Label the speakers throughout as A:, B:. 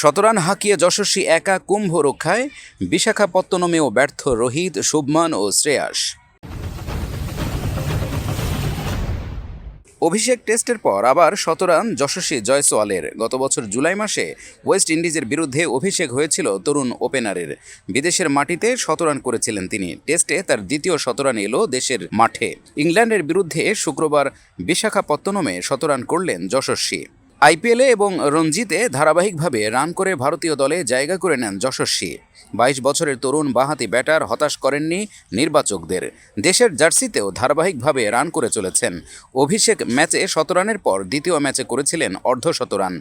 A: শতরান হাঁকিয়ে যশস্বী একা কুম্ভ রক্ষায় বিশাখাপত্তনমেও ব্যর্থ রোহিত, শুভমান ও শ্রেয়াস। অভিষেক টেস্টের পর আবার শতরান যশস্বী জয়সওয়ালের। গত বছর জুলাই মাসে ওয়েস্ট ইন্ডিজের বিরুদ্ধে অভিষেক হয়েছিল তরুণ ওপেনারের। বিদেশের মাটিতে শতরান করেছিলেন তিনি। টেস্টে তার দ্বিতীয় শতরান এলো দেশের মাঠে। ইংল্যান্ডের বিরুদ্ধে শুক্রবার বিশাখাপত্তনমে শতরান করলেন যশস্বী। আইপিএলে এবং রঞ্জিতে ধারাবাহিকভাবে রান করে ভারতীয় দলে জায়গা করে নেন যশস্বী। বাইশ বছরের তরুণ বাঁহাতি ব্যাটার হতাশ করেননি নির্বাচকদের। দেশের জার্সিতেও ধারাবাহিকভাবে রান করে চলেছেন। অভিষেক ম্যাচে শতরানের পর দ্বিতীয় ম্যাচে করেছিলেন অর্ধশতরান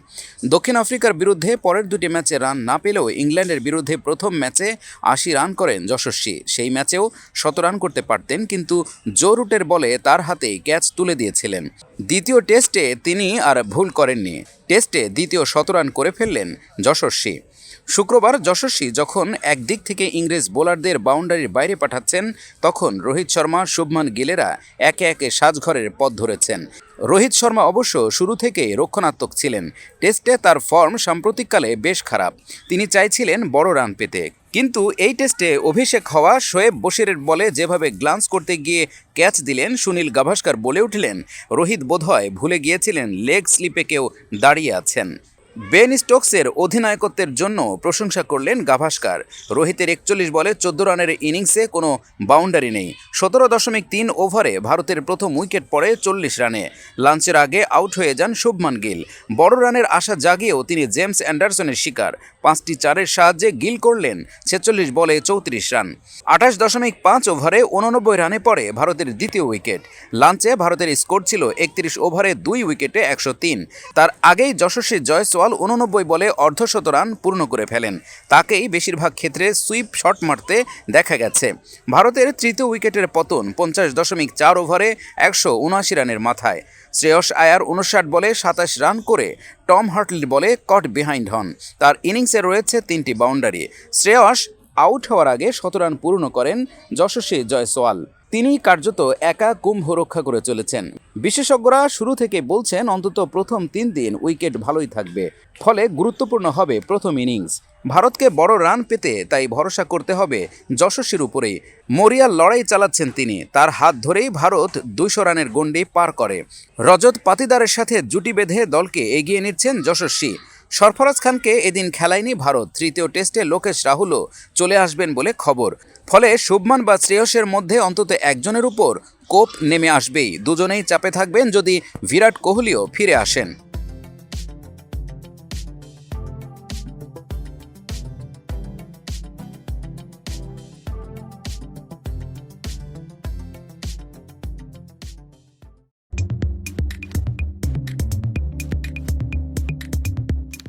A: দক্ষিণ আফ্রিকার বিরুদ্ধে পরের দুটি ম্যাচে রান না পেলেও ইংল্যান্ডের বিরুদ্ধে প্রথম ম্যাচে আশি রান করেন যশস্বী। সেই ম্যাচেও শতরান করতে পারতেন, কিন্তু জো রুটের বলে তার হাতেই ক্যাচ তুলে দিয়েছিলেন। দ্বিতীয় টেস্টে তিনি আর ভুল করেননি। টেস্টে দ্বিতীয় শতরান করে ফেললেন যশস্বী। শুক্রবার যশস্বী যখন একদিক থেকে ইংরেজ বোলারদের বাউন্ডারির বাইরে পাঠাচ্ছেন, তখন রোহিত শর্মা, শুভমান গিলেরা একে একে সাজঘরের পথ ধরেছেন। রোহিত শর্মা অবশ্য শুরু থেকেই রক্ষণাত্মক ছিলেন। টেস্টে তার ফর্ম সাম্প্রতিককালে বেশ খারাপ। তিনি চাইছিলেন বড় রান পেতে। কিন্তু এই টেস্টে অভিষেক হওয়া শোয়েব বশিরের বলে যেভাবে গ্লান্স করতে গিয়ে ক্যাচ দিলেন সুনীল গাভাস্কর বলে উঠলেন, রোহিত বোধহয় ভুলে গিয়েছিলেন লেগ স্লিপে কেউ দাঁড়িয়ে আছেন। বেন স্টোকসের অধিনায়কত্বের জন্য প্রশংসা করলেন গাভাস্কার। রোহিতের একচল্লিশ বলে চোদ্দ রানের ইনিংসে কোনো বাউন্ডারি নেই। সতেরো দশমিক তিন ওভারে ভারতের প্রথম উইকেট পড়ে চল্লিশ রানে। লাঞ্চের আগে আউট হয়ে যান শুভমান গিল। বড় রানের আশা জাগিয়েও তিনি জেমস অ্যান্ডারসনের শিকার। পাঁচটি চারের সাহায্যে গিল করলেন ছেচল্লিশ বলে চৌত্রিশ রান। আঠাশ দশমিক পাঁচ ওভারে উননব্বই রানে পড়ে ভারতের দ্বিতীয় উইকেট। লাঞ্চে ভারতের স্কোর ছিল একত্রিশ ওভারে দুই উইকেটে একশো তিন। তার আগেই যশস্বী জয়সওয়াল উননব্বই বলে অর্ধশত রান পূর্ণ করে ফেলেন। তাকেই বেশিরভাগ ক্ষেত্রে সুইপ শট মারতে দেখা গেছে। ভারতের তৃতীয় উইকেটের পতন পঞ্চাশ দশমিক চার ওভারে একশো উনআশি রানের মাথায়। শ্রেয়স আয়ার উনষাট বলে সাতাশ রান করে টম হার্টলির বলে কট বিহাইন্ড হন। তার ইনিংসে রয়েছে তিনটি বাউন্ডারি। শ্রেয়স আউট হওয়ার আগে শতরান পূর্ণ করেন যশস্বী জয়সওয়াল। তিনি কার্যত একা কুম্ভ রক্ষা করে চলেছেন। বিশেষজ্ঞরা শুরু থেকে বলছেন, অন্তত প্রথম তিন দিন উইকেট ভালোই থাকবে। ফলে গুরুত্বপূর্ণ হবে প্রথম ইনিংস। ভারতকে বড় রান পেতে তাই ভরসা করতে হবে যশস্বীর উপরেই। মরিয়ার লড়াই চালাচ্ছেন তিনি। তার হাত ধরেই ভারত দুইশো রানের গণ্ডি পার করে। রজত পাতিদারের সাথে জুটি বেঁধে দলকে এগিয়ে নিচ্ছেন যশস্বী। সরফরাজ খানকে এদিন খেলায়নি ভারত। তৃতীয় টেস্টে লোকেশ রাহুলও চলে আসবেন বলে খবর। ফলে শুভমান বা শ্রেয়সের মধ্যে অন্তত একজনের উপর কোপ নেমে আসবেই। দুজনেই চাপে থাকবেন যদি বিরাট কোহলিও ফিরে আসেন।